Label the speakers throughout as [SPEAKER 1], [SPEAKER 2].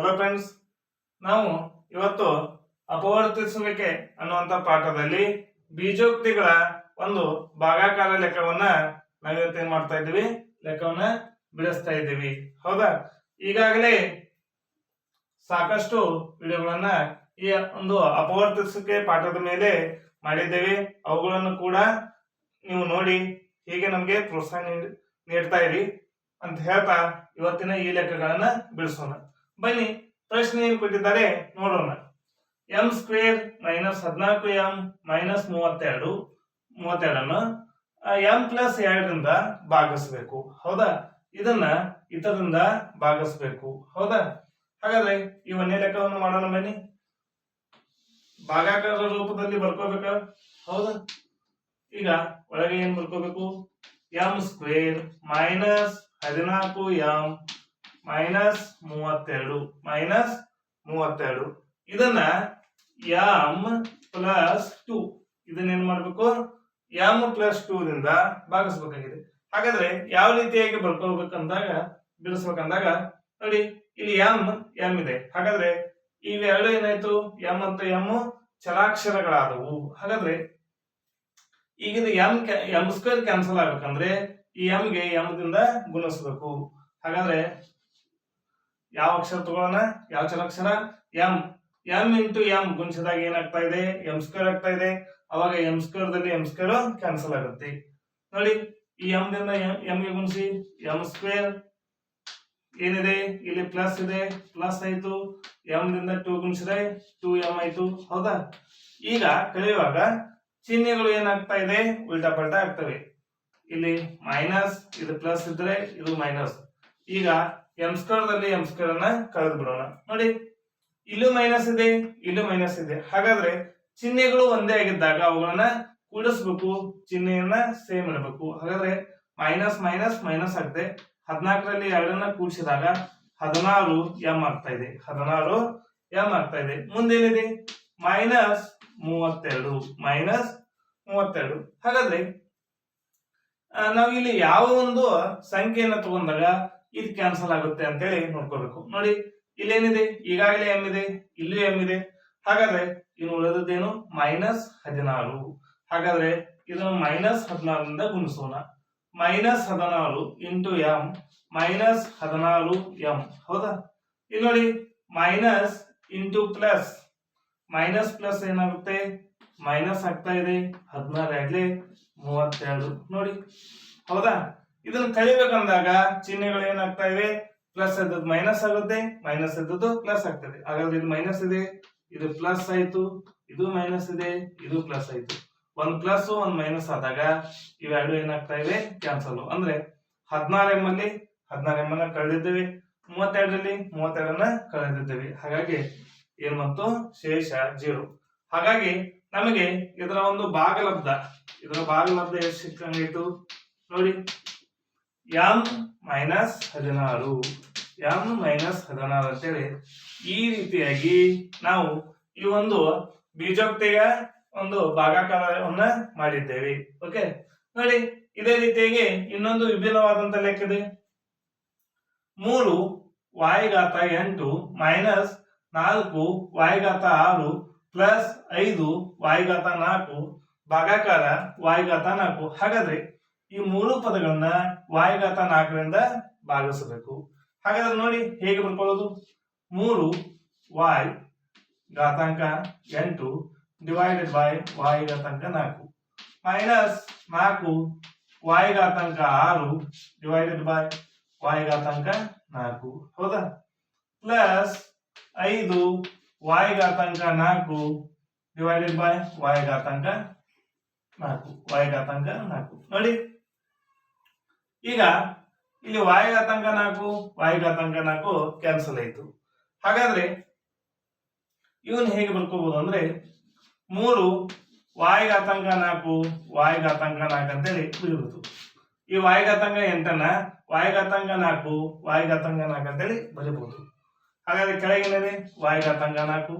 [SPEAKER 1] Hello friends ನಾವು ಇವತ್ತು ಅಪವರ್ತಿಸುವಿಕೆ ಅನ್ನುವಂಥ ಪಾಠದಲ್ಲಿ ಬೀಜೋಕ್ತಿಗಳ ಒಂದು ಭಾಗಾಕಾರ ಲೆಕ್ಕವನ್ನ ನಾವಿವತ್ತೇನ್ ಮಾಡ್ತಾ ಇದ್ದೀವಿ, ಲೆಕ್ಕವನ್ನ ಬಿಡಿಸ್ತಾ ಇದ್ದೀವಿ. ಹೌದಾ? ಈಗಾಗಲೇ ಸಾಕಷ್ಟು ವಿಡಿಯೋಗಳನ್ನ ಈ ಒಂದು ಅಪವರ್ತಿಸುವಿಕೆ ಪಾಠದ ಮೇಲೆ ಮಾಡಿದ್ದೇವೆ. ಅವುಗಳನ್ನು ಕೂಡ ನೀವು ನೋಡಿ ಹೀಗೆ ನಮಗೆ ಪ್ರೋತ್ಸಾಹ ನೀಡ್- ನೀಡ್ತಾ ಇರಿ ಅಂತ ಹೇಳ್ತಾ ಇವತ್ತಿನ ಈ ಲೆಕ್ಕಗಳನ್ನ ಬಿಡಿಸೋಣ. ಬನ್ನಿ, ಪ್ರಶ್ನೆ ಏನ್ ಕೊಟ್ಟಿದ್ದಾರೆ ನೋಡೋಣ. ಎಂ ಸ್ಕ್ವೇರ್ ಮೈನಸ್ ಹದಿನಾಲ್ಕು ಎಂ ಮೈನಸ್ ಮೂವತ್ತೆರಡು ಮೂವತ್ತೆರಡನ್ನು ಎಂ ಪ್ಲಸ್ ಎರಡರಿಂದ ಭಾಗಿಸ್ಬೇಕು. ಹೌದಾ? ಇದನ್ನ ಇತರದಿಂದ ಭಾಗಿಸ್ಬೇಕು. ಹೌದಾ? ಹಾಗಾದ್ರೆ ಈ ಒಂದೇ ಲೆಕ್ಕವನ್ನು ಮಾಡೋಣ ಬನ್ನಿ. ಭಾಗಾಕಾರ ರೂಪದಲ್ಲಿ ಬರ್ಕೋಬೇಕ? ಹೌದಾ? ಈಗ ಒಳಗೆ ಏನ್ ಬರ್ಕೋಬೇಕು? ಎಂ ಸ್ಕ್ವೇರ್ ಮೈನಸ್ ಹದಿನಾಲ್ಕು ಎಂ ಮೈನಸ್ ಮೂವತ್ತೆರಡು ಮೈನಸ್ ಮೂವತ್ತೆರಡು. ಇದನ್ನ ಎಂ ಪ್ಲಸ್ ಟು ಇದನ್ನ ಏನ್ ಮಾಡ್ಬೇಕು? ಎಂ ಪ್ಲಸ್ ಟೂ ದಿಂದ ಭಾಗಿಸ್ಬೇಕಾಗಿದೆ. ಹಾಗಾದ್ರೆ ಯಾವ ರೀತಿಯಾಗಿ ಬರ್ಕೋಬೇಕಂದಾಗ ಬಿಡಿಸ್ಬೇಕಂದಾಗ, ನೋಡಿ, ಇಲ್ಲಿ ಎಂ ಎಂ ಇದೆ. ಹಾಗಾದ್ರೆ ಇವೆರಡು ಏನಾಯ್ತು? ಎಂ ಮತ್ತು ಎಂ ಚಲಾಕ್ಷರಗಳಾದವು. ಹಾಗಾದ್ರೆ ಈಗ ಇದು ಎಂ ಎಂ ಸ್ಕ್ವೇರ್ ಕ್ಯಾನ್ಸಲ್ ಆಗ್ಬೇಕಂದ್ರೆ ಈ ಎಂಗೆ ಎಂ ದಿಂದ ಗುಣಿಸ್ಬೇಕು. ಹಾಗಾದ್ರೆ ಯಾವ ಅಕ್ಷರ ತಗೊಳ್ಳೋಣ? ಯಾವ ಚಲಕ್ಷರ? ಎಂ ಎಂ ಇಂಟು ಎಂ ಗುಣಿಸಿದಾಗ ಏನಾಗ್ತಾ ಇದೆ? ಎಂ ಸ್ಕ್ವೇರ್ ಆಗ್ತಾ ಇದೆ. ಅವಾಗ ಎಂ ಸ್ಕ್ವೇರ್ ದಲ್ಲಿ ಎಂ ಸ್ಕ್ವೇರ್ ಕ್ಯಾನ್ಸಲ್ ಆಗುತ್ತೆ. ನೋಡಿ, ಈ ಎಂ ದಿಂದ ಎಂ ಗೆ ಗುಣಿಸಿ. ಎಂ ಸ್ಕ್ವೇರ್ ಏನಿದೆ? ಇಲ್ಲಿ ಪ್ಲಸ್ ಇದೆ. ಪ್ಲಸ್ ಆಯ್ತು. ಎಂ ದಿಂದ ಟೂ ಗುಣಿಸಿದ್ರೆ ಟೂ ಎಂ ಆಯ್ತು. ಹೌದಾ? ಈಗ ಕಳೆಯುವಾಗ ಚಿಹ್ನೆಗಳು ಏನಾಗ್ತಾ ಇದೆ? ಉಲ್ಟಾ ಪಲ್ಟಾ ಆಗ್ತವೆ. ಇಲ್ಲಿ ಮೈನಸ್ ಇದು ಪ್ಲಸ್ ಇದ್ರೆ ಇದು ಮೈನಸ್ ಈಗ ಎಂ ಸ್ಕ್ವೇರ್ ದಲ್ಲಿ ಎಂ ಸ್ಕ್ವೇರ್ ಅನ್ನ ಕಳೆದು ಬಿಡೋಣ. ನೋಡಿ, ಇಲ್ಲೂ ಮೈನಸ್ ಇದೆ, ಇಲ್ಲೂ ಮೈನಸ್ ಇದೆ. ಹಾಗಾದ್ರೆ ಚಿಹ್ನೆಗಳು ಒಂದೇ ಆಗಿದ್ದಾಗ ಅವುಗಳನ್ನ ಕೂಡಿಸ್ಬೇಕು, ಚಿಹ್ನೆಯನ್ನ ಸೇಮ್ ಇಡಬೇಕು. ಹಾಗಾದ್ರೆ ಮೈನಸ್ ಮೈನಸ್ ಮೈನಸ್ ಆಗುತ್ತೆ ಹದಿನಾಲ್ಕರಲ್ಲಿ ಎರಡನ್ನ ಕೂಡಿಸಿದಾಗ ಹದಿನಾರು ಎಂ ಆಗ್ತಾ ಇದೆ. ಹದಿನಾರು ಎಂ ಆಗ್ತಾ ಇದೆ. ಮುಂದೇನಿದೆ? ಮೈನಸ್ ಮೂವತ್ತೆರಡು ಮೈನಸ್ ಮೂವತ್ತೆರಡು. ಹಾಗಾದ್ರೆ ನಾವು ಇಲ್ಲಿ ಯಾವ ಒಂದು ಸಂಖ್ಯೆಯನ್ನ ತಗೊಂಡಾಗ ಇದು ಕ್ಯಾನ್ಸಲ್ ಆಗುತ್ತೆ ಅಂತೇಳಿ ನೋಡ್ಕೋಬೇಕು. ನೋಡಿ, ಇಲ್ಲೇನಿದೆ? ಈಗಾಗಲೇ ಎಂ ಇದೆ, ಇಲ್ಲೂ ಎಂ ಇದೆ. ಹಾಗಾದ್ರೆ ಇನ್ನು ಉಳಿದದ್ದೇನು? ಮೈನಸ್ ಹದಿನಾರು. ಹಾಗಾದ್ರೆ ಇದನ್ನು ಮೈನಸ್ ಹದಿನಾರರಿಂದ ಗುಣಿಸೋಣ. ಮೈನಸ್ ಹದಿನಾರು ಇಂಟು ಎಂ ಮೈನಸ್ ಹದಿನಾರು ಎಂ ಹೌದಾ? ಇಲ್ಲಿ ನೋಡಿ minus into plus minus plus ಏನಾಗುತ್ತೆ? ಮೈನಸ್ ಆಗ್ತಾ ಇದೆ. ಹದಿನಾರು ಆಗಲಿ ಮೂವತ್ತೆರಡು. ನೋಡಿ, ಹೌದಾ? ಇದನ್ನ ಕಳಿಬೇಕಂದಾಗ ಚಿಹ್ನೆಗಳು ಏನಾಗ್ತಾ ಇವೆ? ಪ್ಲಸ್ ಇದ್ದದ್ದು ಮೈನಸ್ ಆಗುತ್ತೆ ಮೈನಸ್ ಇದ್ದದ್ದು ಪ್ಲಸ್ ಆಗ್ತದೆ. ಹಾಗಾದ್ರೆ ಇದು ಮೈನಸ್ ಇದೆ, ಇದು ಪ್ಲಸ್ ಆಯ್ತು, ಇದು ಮೈನಸ್ ಇದೆ, ಇದು ಪ್ಲಸ್ ಆಯ್ತು. ಒಂದ್ ಪ್ಲಸ್ ಒಂದ್ ಮೈನಸ್ ಆದಾಗ ಇವೆರಡು ಏನಾಗ್ತಾ ಇವೆ? ಕ್ಯಾನ್ಸಲ್ ಅಂದ್ರೆ ಹದಿನಾರು ಎಂ ಅಲ್ಲಿ ಹದಿನಾರು ಎಂ ಅನ್ನ ಕಳೆದಿದ್ದೇವೆ. ಮೂವತ್ತೆರಡರಲ್ಲಿ ಮೂವತ್ತೆರಡನ್ನ ಕಳೆದಿದ್ದೇವೆ. ಹಾಗಾಗಿ ಏನ್ ಬಂತು? ಶೇಷ ಜೀರೋ. ಹಾಗಾಗಿ ನಮಗೆ ಇದರ ಒಂದು ಭಾಗಲಬ್ಧ, ಇದರ ಭಾಗಲಬ್ಧ ಎಷ್ಟು ಸಿಕ್ಕಂಗಾಯ್ತು ನೋಡಿ. ಎಂ ಮೈನಸ್ ಹದಿನಾರು, ಎಂ ಮೈನಸ್ ಹದಿನಾರು ಅಂತೇಳಿ ಈ ರೀತಿಯಾಗಿ ನಾವು ಈ ಒಂದು ಬೀಜೋಕ್ತಿಯ ಒಂದು ಭಾಗಾಕಾರವನ್ನ ಮಾಡಿದ್ದೇವೆ. ಓಕೆ ನೋಡಿ, ಇದೇ ರೀತಿಯಾಗಿ ಇನ್ನೊಂದು ವಿಭಿನ್ನವಾದಂತ ಲೆಕ್ಕ ಇದೆ. ಮೂರು ವಾಯಿಘಾತ ಎಂಟು ಮೈನಸ್ ನಾಲ್ಕು ವಾಯಿಘಾತ ಆರು ಪ್ಲಸ್ ಐದು ವಾಯಿಘಾತ ನಾಲ್ಕು, ಭಾಗಾಕಾರ ವಾಯಿಘಾತ ನಾಲ್ಕು. ಹಾಗಾದ್ರೆ ಈ ಮೂರು ಪದಗಳನ್ನ ವಾಯಿಘಾತ ನಾಲ್ಕರಿಂದ ಭಾಗಿಸಬೇಕು ಹಾಗಾದ್ರೆ ನೋಡಿ ಹೇಗೆ ಬರ್ಕೊಳ್ಳೋದು ಮೂರು ವಾಯ್ ಘಾತಾಂಕ ಎಂಟು ಡಿವೈಡೆಡ್ ಬೈ ವಾಯ್ ಘಾತಾಂಕ ನಾಲ್ಕು. ಮೈನಸ್ ನಾಲ್ಕು ವಾಯ್ ಘಾತಾಂಕ ಆರು ಡಿವೈಡೆಡ್ ಬೈ ವಾಯ್ ಘಾತಾಂಕ ನಾಲ್ಕು. ಹೌದಾ? ಪ್ಲಸ್ ಐದು ವಾಯ್ ಘಾತಾಂಕ ನಾಲ್ಕು ಡಿವೈಡೆಡ್ ಬೈ ವಾಯ್ ಘಾತಾಂಕ ನಾಲ್ಕು. ವಾಯ್ ಘಾತಾಂಕ ನಾಲ್ಕು. ನೋಡಿ ಈಗ ಇಲ್ಲಿ ವಾಯುಘಾತಾಂಕ ನಾಲ್ಕು ವಾಯುಘಾತಾಂಕ ನಾಲ್ಕು ಕ್ಯಾನ್ಸಲ್ ಆಯ್ತು. ಹಾಗಾದ್ರೆ ಇವನ್ ಹೇಗೆ ಬರ್ಕೋಬಹುದು ಅಂದ್ರೆ ಮೂರು ವಾಯುಘಾತಾಂಕ ನಾಲ್ಕು ವಾಯುಘಾತಾಂಕ ನಾಲ್ಕು ಅಂತೇಳಿ ಬರೀಬಹುದು ಈ ವಾಯುಘಾತಾಂಕ ಎಂತನ ಎಂಟನ್ನ ವಾಯ್ ಘಾತಾಂಕ ನಾಲ್ಕು, ವಾಯ್ ಘಾತಾಂಕ ನಾಲ್ಕು ಅಂತೇಳಿ ಬರೀಬಹುದು ಹಾಗಾದ್ರೆ ಕೆಳಗಿನದೆ ವಾಯುಘಾತಾಂಕ ನಾಲ್ಕು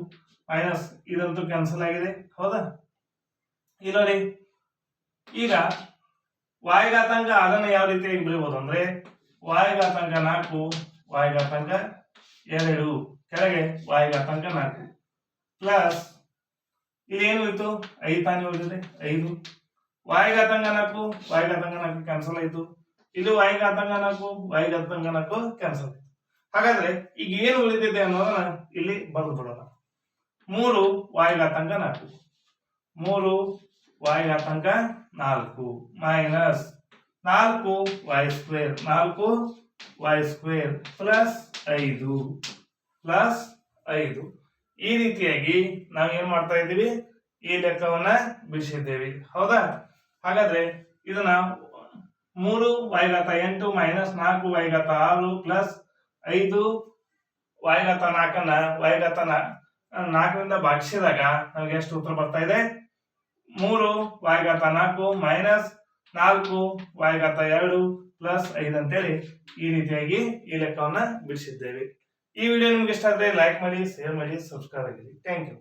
[SPEAKER 1] ಮೈನಸ್ ಇದಂತೂ ಕ್ಯಾನ್ಸಲ್ ಆಗಿದೆ. ಹೌದಾ? ಇಲ್ಲ ಈಗ ವಾಯ್ ಘಾತಾಂಕ ಅದನ್ನ ಯಾವ ರೀತಿ ಬರೀಬಹುದು ಅಂದ್ರೆ ವಾಯುಘಾತಾಂಕ ನಾಲ್ಕು ವಾಯುಘಾತಾಂಕ ಎರಡು. ಕೆಳಗೆ ವಾಯುಘಾತಾಂಕ ನಾಲ್ಕು. ಪ್ಲಸ್ ಇಲ್ಲಿ ಏನು ಐದು ತಾನೇ ಉಳಿದಿದೆ ಐದು. ವಾಯುಘಾತಾಂಕ ನಾಲ್ಕು ವಾಯುಘಾತಾಂಕ ನಾಲ್ಕು ಕ್ಯಾನ್ಸಲ್ ಆಯ್ತು. ಇದು ವಾಯುಘಾತಾಂಕ ನಾಲ್ಕು ವಾಯುಘಾತಾಂಕ ನಾಲ್ಕು ಕ್ಯಾನ್ಸಲ್ ಆಯ್ತು. ಹಾಗಾದ್ರೆ ಈಗ ಏನು ಉಳಿದಿದೆ ಅನ್ನೋದನ್ನ ಇಲ್ಲಿ ಬರೆದು ಬಿಡೋಣ. ಮೂರು ವಾಯುಘಾತಾಂಕ ನಾಲ್ಕು. ಮೂರು ವಾಯ್ ಘಾತಾಂಕ ನಾಲ್ಕು ಮೈನಸ್ ನಾಲ್ಕು ವೈ ಸ್ಕ್ವೇರ್ ನಾಲ್ಕು ವಾಯ್ ಸ್ಕ್ವೇರ್ ಪ್ಲಸ್ ಐದು ಪ್ಲಸ್ ಐದು. ಈ ರೀತಿಯಾಗಿ ನಾವು ಏನು ಮಾಡ್ತಾ ಇದ್ದೀವಿ? ಈ ಲೆಕ್ಕವನ್ನ ಬಿಡಿಸಿದ್ದೇವೆ. ಹೌದಾ? ಹಾಗಾದ್ರೆ ಇದನ್ನ ಮೂರು ವಾಯ್ಘಾತ ಎಂಟು ಮೈನಸ್ ನಾಲ್ಕು ವೈಗಾತ ಆರು ಪ್ಲಸ್ ಐದು ವಾಯ್ಘಾತ ನಾಲ್ಕನ್ನ ವಾಯ್ಘಾತ ನಾ- ನಾಲ್ಕರಿಂದ ಭಾಗಿಸಿದಾಗ ನಮಗೆ ಎಷ್ಟು ಉತ್ತರ ಬರ್ತಾ ಇದೆ? ಮೂರು ವಾಯುಘಾತ ನಾಲ್ಕು ಮೈನಸ್ ನಾಲ್ಕು ವಾಯುಘಾತ ಎರಡು ಪ್ಲಸ್ ಐದು ಅಂತೇಳಿ ಈ ರೀತಿಯಾಗಿ ಈ ಲೆಕ್ಕವನ್ನ ಬಿಡಿಸಿದ್ದೇವೆ. ಈ ವಿಡಿಯೋ ನಿಮ್ಗೆ ಇಷ್ಟ ಆದ್ರೆ ಲೈಕ್ ಮಾಡಿ ಶೇರ್ ಮಾಡಿ ಸಬ್ಸ್ಕ್ರೈಬ್ ಆಗಿರಿ. Thank you